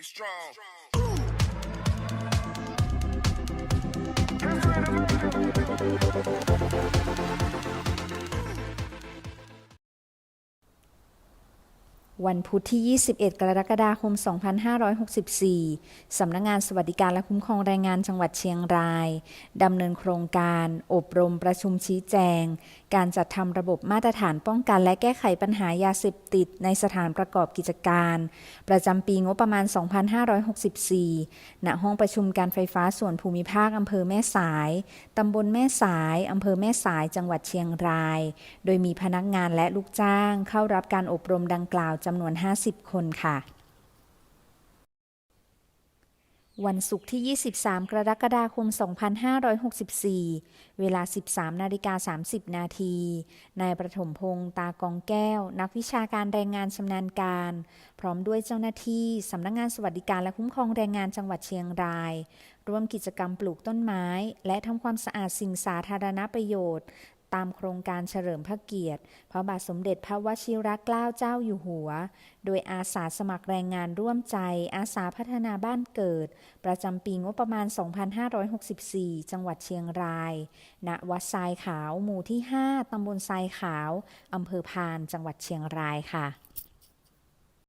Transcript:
You strong. strong. วันพุธที่ 21 กรกฎาคม 2564 สำนักงงานสวัสดิการและคุ้มครองแรงงานจังหวัดเชียงราย ดำเนินโครงการ อบรมประชุมชี้แจง การจัดทำระบบมาตรฐานป้องกันและแก้ไขปัญหายาเสพติดในสถานประกอบกิจการ ประจำปีงบประมาณ 2564 ณ ห้องประชุมการไฟฟ้าส่วนภูมิภาคอำเภอแม่สาย ตำบลแม่สายอำเภอแม่สาย จังหวัดเชียงราย โดยมีพนักงานและลูกจ้าง เข้ารับการอบรมดังกล่าวจำนวน 50 คนค่ะ วันศุกร์ที่ 23 กรกฎาคม 2564 เวลา 13 นาฬิกา 30 นาที นายประถมพงษ์ตากองแก้ว นักวิชาการแรงงานชำนาญการ พร้อมด้วยเจ้าหน้าที่สำนักงงานสวัสดิการและคุ้มครองแรงงานจังหวัดเชียงรายร่วมกิจกรรมปลูกต้นไม้ และทำความสะอาดสิ่งสาธารณประโยชน์ ตามโครงการเฉลิมพระเกียรติ พระบาทสมเด็จพระวชิรเกล้าเจ้าอยู่หัว โดยอาสาสมัครแรงงานร่วมใจ อาสาพัฒนาบ้านเกิด ประจำปีงบประมาณ 2564 จังหวัดเชียงราย ณ วัดทรายขาว หมู่ที่ 5 ตำบลทรายขาว อำเภอพาน จังหวัดเชียงรายค่ะ